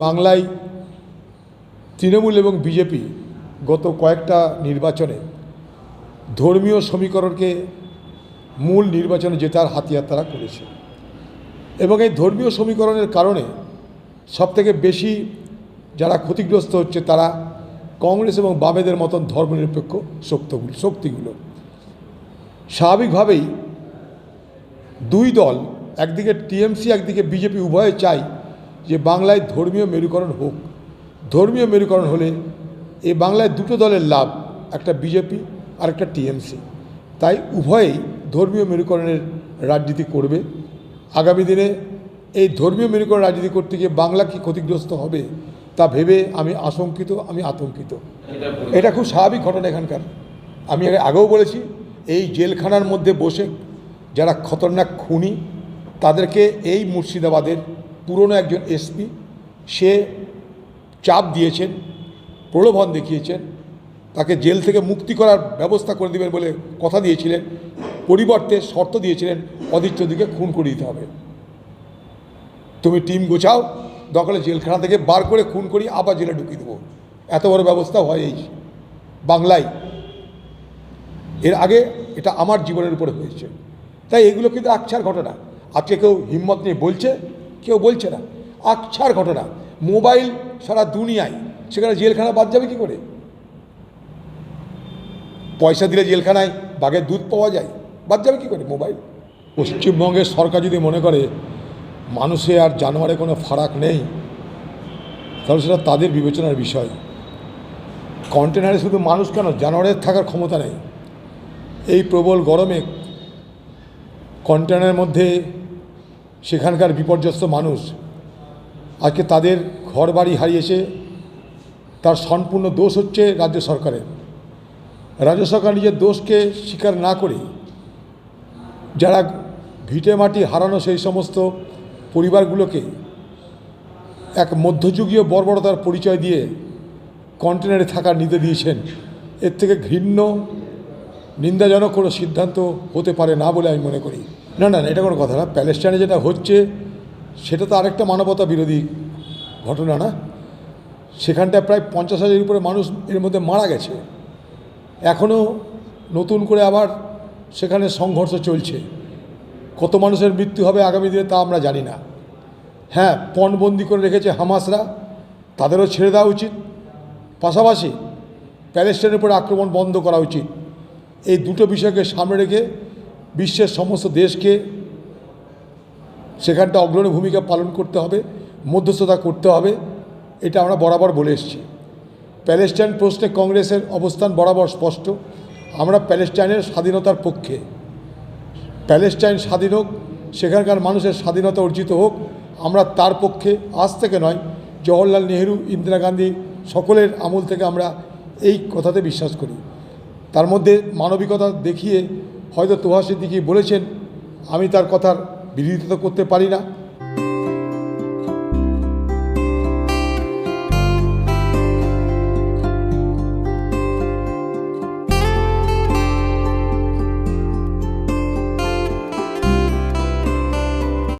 বাংলায় তৃণমূল এবং বিজেপি গত কয়েকটা নির্বাচনে ধর্মীয় সমীকরণকে মূল নির্বাচনে জেতার হাতিয়ার তারা করেছে। এবং এই ধর্মীয় সমীকরণের কারণে সবথেকে বেশি যারা ক্ষতিগ্রস্ত হচ্ছে তারা কংগ্রেস এবং বামেদের মতন ধর্মনিরপেক্ষ শক্তগুলো শক্তিগুলো। স্বাভাবিকভাবেই দুই দল, একদিকে টিএমসি, একদিকে বিজেপি উভয়ে চাই যে বাংলায় ধর্মীয় মেরুকরণ হোক। ধর্মীয় মেরুকরণ হলে এই বাংলায় দুটো দলের লাভ, একটা বিজেপি আর একটা টিএমসি। তাই উভয়েই ধর্মীয় মেরুকরণের রাজনীতি করবে। আগামী দিনে এই ধর্মীয় মেরুকরণ রাজনীতি করতে গিয়ে বাংলা কি ক্ষতিগ্রস্ত হবে, তা ভেবে আমি আশঙ্কিত, আমি আতঙ্কিত। এটা খুব স্বাভাবিক ঘটনা এখানকার। আমি আগেও বলেছি, এই জেলখানার মধ্যে বসে যারা খতরনাক খুনি, তাদেরকে এই মুর্শিদাবাদের পুরনো একজন এসপি সে চাপ দিয়েছেন, প্রলোভন দেখিয়েছেন, তাকে জেল থেকে মুক্তি করার ব্যবস্থা করে দেবেন বলে কথা দিয়েছিলেন, পরিবর্তে শর্ত দিয়েছিলেন অদিত্যদিকে খুন করে দিতে হবে। তুমি টিম গোছাও, দখলে জেলখানা থেকে বার করে খুন করি, আবার জেলে ঢুকিয়ে দেবো। এত বড় ব্যবস্থা হয় এই বাংলায়। এর আগে এটা আমার জীবনের উপরে হয়েছে। তাই এগুলো কিন্তু আকছার ঘটনা। আজকে কেউ হিম্মত নিয়ে বলছে কেউ বলছে না। আকছার ঘটনা। মোবাইল সারা দুনিয়ায়। সেখানে জেলখানা বাদ যাবে কি করে? পয়সা দিলে জেলখানায় বাঘের দুধ পাওয়া যায়। বাদ যাবে কি করে মোবাইল? পশ্চিমবঙ্গের সরকার যদি মনে করে, মানুষে আর জানোয়ারে কোনো ফারাক নেই, তাহলে সেটা তাদের বিবেচনার বিষয়। কন্টেনারে শুধু মানুষ কেন? জানোয়ারের থাকার ক্ষমতা নেই। এই প্রবল গরমে কন্টেনারের মধ্যে সেখানকার বিপর্যস্ত মানুষ আজকে তাদের ঘর বাড়ি হারিয়েছে, তার সম্পূর্ণ দোষ হচ্ছে রাজ্য সরকারের। রাজ্য সরকার নিজের দোষকে স্বীকার না করে যারা ভিটে মাটি হারানো সেই সমস্ত পরিবারগুলোকে এক মধ্যযুগীয় বর্বরতার পরিচয় দিয়ে কন্টেনারে থাকার নিতে দিয়েছেন, এর থেকে ঘৃণ্য, নিন্দাজনক কোনো সিদ্ধান্ত হতে পারে না বলে আমি মনে করি। না না, এটা কোনো কথা না। প্যালেস্টাইনে যেটা হচ্ছে সেটা তো আরেকটা মানবতা বিরোধী ঘটনা না। সেখানটায় প্রায় পঞ্চাশ হাজারের উপরে মানুষ এর মধ্যে মারা গেছে। এখনও নতুন করে আবার সেখানে সংঘর্ষ চলছে। কত মানুষের মৃত্যু হবে আগামী দিনে তা আমরা জানি না। হ্যাঁ পণবন্দি করে রেখেছে হামাসরা তাদেরও ছেড়ে দেওয়া উচিত। পাশাপাশি প্যালেস্টাইনের উপরে আক্রমণ বন্ধ করা উচিত। এই দুটো বিষয়কে সামনে রেখে বিশ্বের সমস্ত দেশকে সেখানটা অগ্রণী ভূমিকা পালন করতে হবে, মধ্যস্থতা করতে হবে, এটা আমরা বরাবর বলে এসেছি। প্যালেস্টাইন প্রশ্নে কংগ্রেসের অবস্থান বরাবর স্পষ্ট। আমরা প্যালেস্টাইনের স্বাধীনতার পক্ষে। প্যালেস্টাইন স্বাধীন হোক, সেখানকার মানুষের স্বাধীনতা অর্জিত হোক, আমরা তার পক্ষে, আজ থেকে নয়, জওহরলাল নেহেরু, ইন্দিরা গান্ধী সকলের আমল থেকে আমরা এই কথাতে বিশ্বাস করি। তার মধ্যে মানবিকতা দেখিয়ে হয়তো তোহা সিদ্দিকি বলেছেন আমি তার কথার বিরোধিতা করতে পারি না।